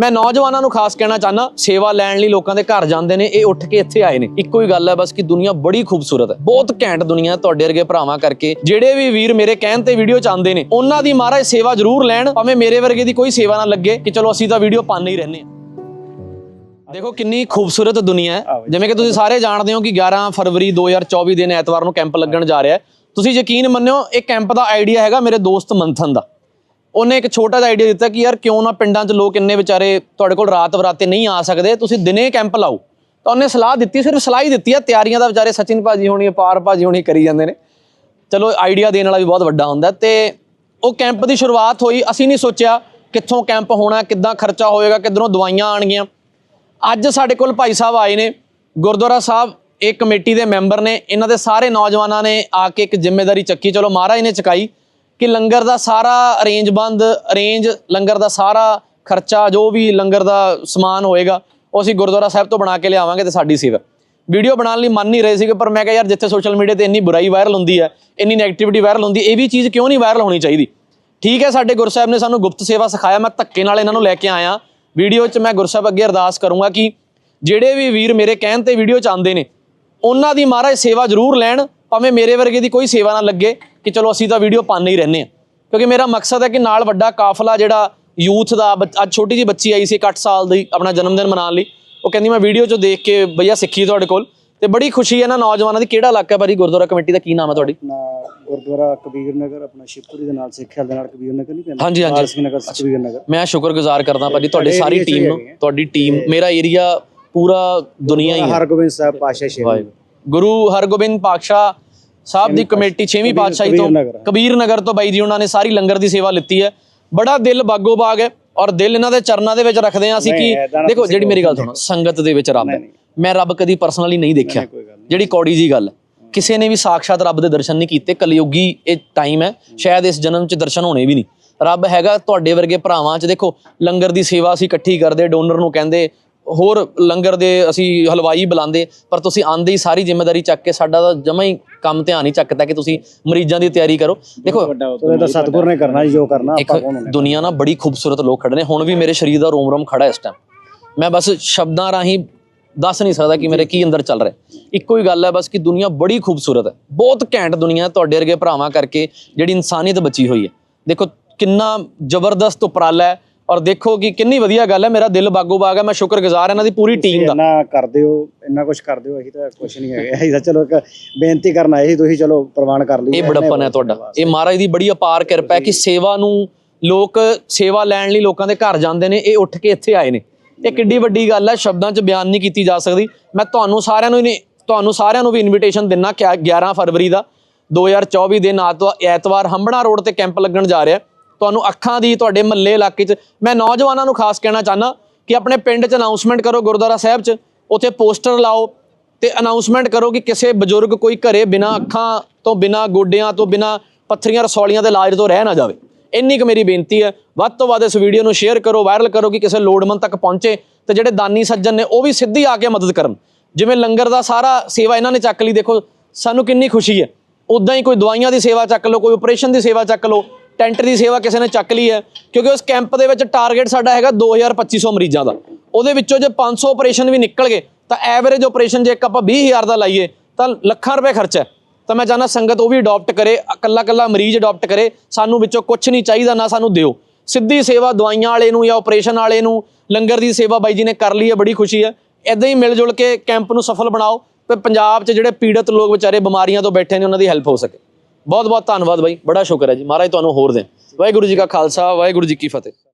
ਮੈਂ ਨੌਜਵਾਨਾਂ ਨੂੰ ਖਾਸ ਕਹਿਣਾ ਚਾਹਨਾ ਸੇਵਾ ਲੈਣ ਲਈ ਲੋਕਾਂ ਦੇ ਘਰ ਜਾਂਦੇ ਨੇ ਇਹ ਉੱਠ ਕੇ ਇੱਥੇ ਆਏ ਨੇ। ਇੱਕੋ ਹੀ ਗੱਲ ਹੈ ਬਸ ਕਿ ਦੁਨੀਆ ਬੜੀ ਖੂਬਸੂਰਤ ਹੈ। ਬਹੁਤ ਘੈਂਟ ਦੁਨੀਆ ਤੁਹਾਡੇ ਵਰਗੇ ਭਰਾਵਾਂ ਕਰਕੇ। ਜਿਹੜੇ ਵੀ ਵੀਰ ਮੇਰੇ ਕਹਿਣ ਤੇ ਵੀਡੀਓ ਚ ਆਉਂਦੇ ਨੇ ਉਹਨਾਂ ਦੀ ਮਹਾਰਾਜ ਸੇਵਾ ਜ਼ਰੂਰ ਲੈਣ ਭਾਵੇਂ ਮੇਰੇ ਵਰਗੇ ਦੀ ਕੋਈ ਸੇਵਾ ਨਾ ਲੱਗੇ ਕਿ ਚਲੋ ਅਸੀਂ ਤਾਂ ਵੀਡੀਓ ਪਾਉਂਦੇ ਹੀ ਰਹਿੰਦੇ ਹਾਂ। ਦੇਖੋ ਕਿੰਨੀ ਖੂਬਸੂਰਤ ਦੁਨੀਆ ਹੈ। ਜਿਵੇਂ ਕਿ ਤੁਸੀਂ ਸਾਰੇ ਜਾਣਦੇ ਹੋ ਕਿ 11 ਫਰਵਰੀ 2024 ਦਿਨ ਐਤਵਾਰ ਨੂੰ ਕੈਂਪ ਲੱਗਣ ਜਾ ਰਿਹਾ ਹੈ। ਤੁਸੀਂ ਯਕੀਨ ਮੰਨਿਓ ਇਹ ਕੈਂਪ ਦਾ ਆਈਡੀਆ ਹੈਗਾ ਮੇਰੇ ਦੋਸਤ ਮੰਥਨ ਦਾ। ਉਹਨੇ ਇੱਕ ਛੋਟਾ ਜਿਹਾ ਆਈਡੀਆ ਦਿੱਤਾ ਕਿ ਯਾਰ ਕਿਉਂ ਨਾ ਪਿੰਡਾਂ 'ਚ ਲੋਕ ਇੰਨੇ ਵਿਚਾਰੇ ਤੁਹਾਡੇ ਕੋਲ ਰਾਤ ਬਰਾਤੇ ਨਹੀਂ ਆ ਸਕਦੇ, ਤੁਸੀਂ ਦਿਨੇ ਕੈਂਪ ਲਾਓ। ਤਾਂ ਉਹਨੇ ਸਲਾਹ ਦਿੱਤੀ, ਸਿਰਫ ਸਲਾਹ ਹੀ ਦਿੱਤੀ ਆ, ਤਿਆਰੀਆਂ ਦਾ ਵਿਚਾਰੇ ਸਚਿਨ ਭਾਜੀ ਹੋਣੀ ਪਾਰ ਭਾਜੀ ਹੋਣੀ ਕਰੀ ਜਾਂਦੇ ਨੇ। ਚਲੋ ਆਈਡੀਆ ਦੇਣ ਵਾਲਾ ਵੀ ਬਹੁਤ ਵੱਡਾ ਹੁੰਦਾ ਤੇ ਉਹ ਕੈਂਪ ਦੀ ਸ਼ੁਰੂਆਤ ਹੋਈ, ਅਸੀਂ ਨਹੀਂ ਸੋਚਿਆ ਕਿੱਥੋਂ ਕੈਂਪ ਹੋਣਾ, ਕਿੱਦਾਂ ਖਰਚਾ ਹੋਏਗਾ, ਕਿੱਧਰੋਂ ਦਵਾਈਆਂ ਆਣਗੀਆਂ ਅੱਜ ਸਾਡੇ ਕੋਲ ਭਾਈ ਸਾਹਿਬ ਆਏ ਨੇ, ਗੁਰਦੁਆਰਾ ਸਾਹਿਬ, ਇਹ ਕਮੇਟੀ ਦੇ ਮੈਂਬਰ ਨੇ, ਇਹਨਾਂ ਦੇ ਸਾਰੇ ਨੌਜਵਾਨਾਂ ਨੇ ਆ ਕੇ ਇੱਕ ਜ਼ਿੰਮੇਵਾਰੀ ਚੱਕੀ, ਚਲੋ ਮਹਾਰਾਜ ਨੇ ਚਕਾਈ। ਕਿ ਲੰਗਰ ਦਾ ਸਾਰਾ ਅਰੇਂਜ ਬੰਦ ਅਰੇਂਜ ਲੰਗਰ ਦਾ ਸਾਰਾ ਖਰਚਾ, ਜੋ ਵੀ ਲੰਗਰ ਦਾ ਸਮਾਨ ਹੋਏਗਾ, ਉਹ ਅਸੀਂ ਗੁਰਦੁਆਰਾ ਸਾਹਿਬ ਤੋਂ ਬਣਾ ਕੇ ਲਿਆਵਾਂਗੇ ਤੇ ਸਾਡੀ ਸੇਵਾ। ਵੀਡੀਓ ਬਣਾਉਣ ਲਈ ਮੰਨ ਨਹੀਂ ਰਹੇ ਸੀਗੇ, ਪਰ ਮੈਂ ਕਿਹਾ ਯਾਰ ਜਿੱਥੇ ਸੋਸ਼ਲ ਮੀਡੀਆ ਤੇ ਇੰਨੀ ਬੁਰਾਈ ਵਾਇਰਲ ਹੁੰਦੀ ਹੈ, ਇੰਨੀ ਨੈਗੇਟਿਵਿਟੀ ਵਾਇਰਲ ਹੁੰਦੀ ਇਹ ਵੀ ਚੀਜ਼ ਕਿਉਂ ਨਹੀਂ ਵਾਇਰਲ ਹੋਣੀ ਚਾਹੀਦੀ? ਠੀਕ ਹੈ, ਸਾਡੇ ਗੁਰਸਾਹਿਬ ਨੇ ਸਾਨੂੰ ਗੁਪਤ ਸੇਵਾ ਸਿਖਾਇਆ, ਮੈਂ ਧੱਕੇ ਨਾਲ ਇਹਨਾਂ ਨੂੰ ਲੈ ਕੇ ਆਇਆ। ਵੀਡੀਓ 'ਚ ਮੈਂ ਗੁਰਸਾਹਿਬ ਅੱਗੇ ਅਰਦਾਸ ਕਰੂੰਗਾ ਕਿ ਜਿਹੜੇ ਵੀ ਵੀਰ ਮੇਰੇ ਕਹਿਣ ਤੇ ਵੀਡੀਓ 'ਚ ਆਉਂਦੇ ਨੇ, ਉਹਨਾਂ ਦੀ ਮਹਾਰਾਜ ਸੇਵਾ ਜ਼ਰੂਰ ਲੈਣ ਭਾਵੇਂ ਮੇਰੇ ਵਰਗੇ ਦੀ ਕੋਈ ਸੇਵਾ ਨਾ ਲੱਗੇ ਕਿ ਚਲੋ ਅਸੀਂ ਤਾਂ ਵੀਡੀਓ ਪਾਉਂਦੇ ਹੀ ਰਹਿੰਦੇ ਕਿਉਂਕਿ ਮੇਰਾ ਮਕਸਦ ਹੈ ਕਿ ਨਾਲ ਵੱਡਾ ਕਾਫਲਾ ਜਿਹੜਾ ਯੂਥ ਦਾ ਅੱਜ ਛੋਟੀ ਜੀ ਬੱਚੀ ਆਈ ਸੀ 8 ਸਾਲ ਦੀ ਆਪਣਾ ਜਨਮ ਦਿਨ ਮਨਾਉਣ ਲਈ ਉਹ ਕਹਿੰਦੀ ਮੈਂ ਵੀਡੀਓ 'ਚ ਦੇਖ ਕੇ ਭਈਆ ਸਿੱਖੀ ਤੁਹਾਡੇ ਕੋਲ ਤੇ ਬੜੀ ਖੁਸ਼ੀ ਹੈ ਨਾ ਨੌਜਵਾਨਾਂ ਦੀ ਕਿਹੜਾ ਇਲਾਕਾ ਭਾਜੀ? ਗੁਰਦੁਆਰਾ ਕਮੇਟੀ ਦਾ ਕੀ ਨਾਮ ਹੈ ਤੁਹਾਡੀ? ਗੁਰਦੁਆਰਾ ਕਬੀਰ ਨਗਰ ਆਪਣਾ ਸ਼ਿਵਪੁਰੀ ਦੇ ਨਾਲ ਸਿੱਖਿਆ ਦੇ ਨਾਲ ਕਬੀਰ ਨਗਰ ਨਹੀਂ ਪੈਂਦਾ? ਹਾਂਜੀ, ਹਾਂਜੀ। ਸਿੰਘ ਨਗਰ ਕਬੀਰ ਨਗਰ। ਮੈਂ ਸ਼ੁਕਰਗੁਜ਼ਾਰ ਕਰਦਾ ਭਾਜੀ ਤੁਹਾਡੀ ਸਾਰੀ ਟੀਮ ਨੂੰ। ਤੁਹਾਡੀ ਟੀਮ ਮੇਰਾ ਏਰੀਆ ਪੂਰਾ ਦੁਨੀਆ ਹੀ ਹੈ। ਹਰਗੋਬਿੰਦ ਸਾਹਿਬ ਪਾਸ਼ਾ ਸ਼ੇਰ ਗੁਰੂ ਹਰਗੋਬਿੰਦ ਪਾਤਸ਼ਾਹ ਸਾਹਿਬ ਦੀ ਕਮੇਟੀ 6ਵੀਂ ਕਬੀਰ- ਪਾਤਸ਼ਾਹੀ ਤੋਂ ਕਬੀਰ ਨਗਰ। ਤੋਂ ਬਾਈ ਜੀ ਉਹਨਾਂ ਨੇ ਸਾਰੀ ਲੰਗਰ ਦੀ ਸੇਵਾ ਲਿੱਤੀ ਹੈ। ਬੜਾ ਦਿਲ ਬਾਗੋ ਬਾਗ ਹੈ ਔਰ ਦਿਲ ਇਹਨਾਂ ਦੇ ਚਰਨਾਂ ਦੇ ਵਿੱਚ ਰੱਖਦੇ ਆ ਅਸੀਂ ਕਿ ਦੇਖੋ ਜਿਹੜੀ ਮੇਰੀ ਗੱਲ। ਸੁਣੋ ਸੰਗਤ ਦੇ ਵਿੱਚ ਰੱਬ ਹੈ। ਮੈਂ ਰੱਬ ਕਦੀ ਪਰਸਨਲੀ ਨਹੀਂ ਦੇਖਿਆ। ਜਿਹੜੀ ਕੌੜੀ ਜੀ ਗੱਲ। ਕਿਸੇ ਨੇ ਵੀ ਸਾਖਸ਼ਾਤ ਰੱਬ ਦੇ ਦਰਸ਼ਨ ਨਹੀਂ ਕੀਤੇ ਕਲਯੁਗੀ ਇਹ ਟਾਈਮ ਹੈ। ਸ਼ਾਇਦ ਇਸ ਜਨਮ 'ਚ ਦਰਸ਼ਨ ਹੋਣੇ ਵੀ ਨਹੀਂ। ਰੱਬ ਹੈਗਾ ਤੁਹਾਡੇ ਵਰਗੇ ਭਰਾਵਾਂ 'ਚ। ਦੇਖੋ ਲੰਗਰ ਦੀ ਸੇਵਾ ਅਸੀਂ ਇਕੱਠੀ ਕਰਦੇ ਡੋਨਰ ਨੂੰ ਕਹਿੰਦੇ ਹੋਰ ਲੰਗਰ ਦੇ ਅਸੀਂ ਹਲਵਾਈ ਬੁਲਾਉਂਦੇ ਪਰ ਤੁਸੀਂ ਆਂਦੇ ਹੀ ਸਾਰੀ ਜ਼ਿੰਮੇਵਾਰੀ ਚੱਕ ਕੇ ਸਾਡਾ ਤਾਂ ਜਮਾ ਹੀ ਕੰਮ ਧਿਆਨ ਹੀ ਚੱਕਦਾ ਕਿ ਤੁਸੀਂ ਮਰੀਜ਼ਾਂ ਦੀ ਤਿਆਰੀ ਕਰੋ। ਦੇਖੋ ਉਹ ਤਾਂ ਸਤਿਗੁਰ ਨੇ ਕਰਨਾ ਜੀ ਕਰਨਾ ਆਪਾਂ ਕੌਣ ਹੋਣੇ ਦੁਨੀਆ ਨਾਲ ਬੜੀ ਖੂਬਸੂਰਤ ਲੋਕ ਖੜੇ ਨੇ ਹੁਣ ਵੀ ਮੇਰੇ ਸਰੀਰ ਦਾ ਰੋਮ ਰੋਮ ਖੜਾ ਇਸ ਟਾਈਮ ਮੈਂ ਬਸ ਸ਼ਬਦਾਂ ਰਾਹੀਂ ਦੱਸ ਨਹੀਂ ਸਕਦਾ ਕਿ ਮੇਰੇ ਕੀ ਅੰਦਰ ਚੱਲ ਰਿਹਾ। ਇੱਕੋ ਹੀ ਗੱਲ ਹੈ ਬਸ ਕਿ ਦੁਨੀਆ ਬੜੀ ਖੂਬਸੂਰਤ ਹੈ। ਬਹੁਤ ਘੈਂਟ ਦੁਨੀਆ ਤੁਹਾਡੇ ਵਰਗੇ ਭਰਾਵਾਂ ਕਰਕੇ ਜਿਹੜੀ ਇਨਸਾਨੀਅਤ ਬਚੀ ਹੋਈ ਹੈ। ਦੇਖੋ ਕਿੰਨਾ ਜ਼ਬਰਦਸਤ ਉਪਰਾਲਾ ਹੈ ਔਰ ਦੇਖੋ ਕਿ ਕਿੰਨੀ ਵਧੀਆ ਗੱਲ ਹੈ ਮੇਰਾ ਦਿਲ ਬਾਗੋ ਬਾਗ ਹੈ ਮੈਂ ਸ਼ੁਕਰਗੁਜ਼ਾਰ ਇਹਨਾਂ ਦੀ ਪੂਰੀ ਟੀਮ ਦਾ। ਇੰਨਾ ਕਰਦੇ ਹੋ ਇੰਨਾ ਕੁਝ ਕਰਦੇ ਹੋ ਅਸੀਂ ਤਾਂ ਕੁਝ ਨਹੀਂ ਹੈਗੇ। ਅਸੀਂ ਤਾਂ ਚਲੋ ਇੱਕ ਬੇਨਤੀ ਕਰਨ ਆਏ ਸੀ ਤੁਸੀਂ ਚਲੋ ਪ੍ਰਵਾਨ ਕਰ ਲਈ ਇਹ ਬੜਪਨ ਹੈ ਤੁਹਾਡਾ। ਇਹ ਮਹਾਰਾਜ ਦੀ ਬੜੀ ਅਪਾਰ ਕਿਰਪਾ ਹੈ ਕਿ ਸੇਵਾ ਨੂੰ ਲੋਕ ਸੇਵਾ ਲੈਣ ਲਈ ਲੋਕਾਂ ਦੇ ਘਰ ਜਾਂਦੇ ਨੇ ਇਹ ਉੱਠ ਕੇ ਇੱਥੇ ਆਏ ਨੇ। ਇਹ ਕਿੱਡੀ ਵੱਡੀ ਗੱਲ ਹੈ ਸ਼ਬਦਾਂ 'ਚ ਬਿਆਨ ਨਹੀਂ ਕੀਤੀ ਜਾ ਸਕਦੀ। ਮੈਂ ਤੁਹਾਨੂੰ ਸਾਰਿਆਂ ਨੂੰ ਹੀ ਤੁਹਾਨੂੰ ਸਾਰਿਆਂ ਨੂੰ ਵੀ ਇਨਵੀਟੇਸ਼ਨ ਦਿੰਨਾ ਕਿ 11 ਫਰਵਰੀ ਦਾ 2024 ਦੇ ਨਾ ਤੋਂ ਐਤਵਾਰ ਹੰਬੜਾ ਰੋਡ ਤੇ ਕੈਂਪ ਲੱਗਣ ਜਾ ਰਿਹਾ। ਹੈ। ਤੁਹਾਨੂੰ ਅੱਖਾਂ ਦੀ, ਤੁਹਾਡੇ ਮਹੱਲੇ ਇਲਾਕੇ 'ਚ। ਮੈਂ ਨੌਜਵਾਨਾਂ ਨੂੰ ਖਾਸ ਕਹਿਣਾ ਚਾਹਨਾ ਕਿ ਆਪਣੇ ਪਿੰਡ 'ਚ ਅਨਾਉਂਸਮੈਂਟ ਕਰੋ ਗੁਰਦੁਆਰਾ ਸਾਹਿਬ 'ਚ। ਉੱਥੇ ਪੋਸਟਰ ਲਾਓ ਤੇ ਅਨਾਉਂਸਮੈਂਟ ਕਰੋ ਕਿ ਕਿਸੇ ਬਜ਼ੁਰਗ ਕੋਈ ਘਰੇ ਬਿਨਾ ਅੱਖਾਂ ਤੋਂ, ਬਿਨਾ ਗੋਡਿਆਂ ਤੋਂ, ਬਿਨਾ ਪੱਥਰੀਆਂ, ਰਸੌਲੀਆਂ ਦੇ ਇਲਾਜ ਤੋਂ ਰਹਿ ਨਾ ਜਾਵੇ। ਇੰਨੀ ਕੁ ਮੇਰੀ ਬੇਨਤੀ ਹੈ। ਵੱਧ ਤੋਂ ਵੱਧ ਇਸ ਵੀਡੀਓ ਨੂੰ ਸ਼ੇਅਰ ਕਰੋ ਵਾਇਰਲ ਕਰੋ ਕਿ ਕਿਸੇ ਲੋੜਮੰਦ ਤੱਕ ਪਹੁੰਚੇ ਤੇ ਜਿਹੜੇ ਦਾਨੀ ਸੱਜਣ ਨੇ ਉਹ ਵੀ ਸਿੱਧੀ ਆ ਕੇ ਮਦਦ ਕਰਨ। ਜਿਵੇਂ ਲੰਗਰ ਦਾ ਸਾਰਾ ਸੇਵਾ ਇਹਨਾਂ ਨੇ ਚੱਕ ਲਈ, ਦੇਖੋ, ਸਾਨੂੰ ਕਿੰਨੀ ਖੁਸ਼ੀ ਹੈ। ਉਦਾਂ ਹੀ ਕੋਈ ਦਵਾਈਆਂ ਦੀ ਸੇਵਾ ਚੱਕ ਲਓ, ਕੋਈ ਆਪਰੇਸ਼ਨ ਦੀ ਸੇਵਾ ਚੱਕ ਲਓ। ਟੈਂਟ ਦੀ ਸੇਵਾ ਕਿਸੇ ਨੇ ਚੱਕ ਲਈ ਹੈ, ਕਿਉਂਕਿ ਉਸ ਕੈਂਪ ਦੇ ਵਿੱਚ ਟਾਰਗੇਟ ਸਾਡਾ ਹੈਗਾ 2250 ਮਰੀਜ਼ਾਂ ਦਾ। ਉਹਦੇ ਵਿੱਚੋਂ ਜੇ 500 ਆਪਰੇਸ਼ਨ ਵੀ ਨਿਕਲ ਗਏ, ਤਾਂ ਐਵਰੇਜ ਆਪਰੇਸ਼ਨ ਜੇ ਇੱਕ ਆਪਾਂ 20000 ਦਾ ਲਾਈਏ, ਤਾਂ ਲੱਖਾਂ ਰੁਪਏ ਖਰਚਾ ਹੈ। ਤਾਂ ਮੈਂ ਚਾਹੁੰਦਾ ਸੰਗਤ ਉਹ ਵੀ ਅਡਾਪਟ ਕਰੇ ਇਕੱਲਾ ਇਕੱਲਾ ਮਰੀਜ਼ ਅਡਾਪਟ ਕਰੇ, ਸਾਨੂੰ ਵਿੱਚੋਂ ਕੁਝ ਨਹੀਂ ਚਾਹੀਦਾ, ਨਾ ਸਾਨੂੰ ਦਿਓ। ਸਿੱਧੀ ਸੇਵਾ ਦਵਾਈਆਂ ਵਾਲੇ ਨੂੰ ਜਾਂ ਆਪਰੇਸ਼ਨ ਵਾਲੇ ਨੂੰ, ਲੰਗਰ ਦੀ ਸੇਵਾ ਬਾਈ ਜੀ ਨੇ ਕਰ ਲਈ ਹੈ, ਬੜੀ ਖੁਸ਼ੀ ਹੈ। ਇਦਾਂ ਹੀ ਮਿਲ ਜੁਲ ਕੇ ਕੈਂਪ ਨੂੰ ਸਫਲ ਬਣਾਓ, ਤੇ ਪੰਜਾਬ 'ਚ ਜਿਹੜੇ ਪੀੜਤ ਲੋਕ ਵਿਚਾਰੇ ਬਿਮਾਰੀਆਂ ਤੋਂ ਬੈਠੇ ਨੇ, ਉਹਨਾਂ ਦੀ ਹੈਲਪ ਹੋ ਸਕੇ। ਬਹੁਤ ਬਹੁਤ ਧੰਨਵਾਦ ਬਾਈ, ਬੜਾ ਸ਼ੁਕਰ ਹੈ ਜੀ। ਮਹਾਰਾਜ ਤੁਹਾਨੂੰ ਹੋਰ ਦੇਣ। ਵਾਹਿਗੁਰੂ ਜੀ ਕਾ ਖਾਲਸਾ, ਵਾਹਿਗੁਰੂ ਜੀ ਕੀ ਫਤਿਹ।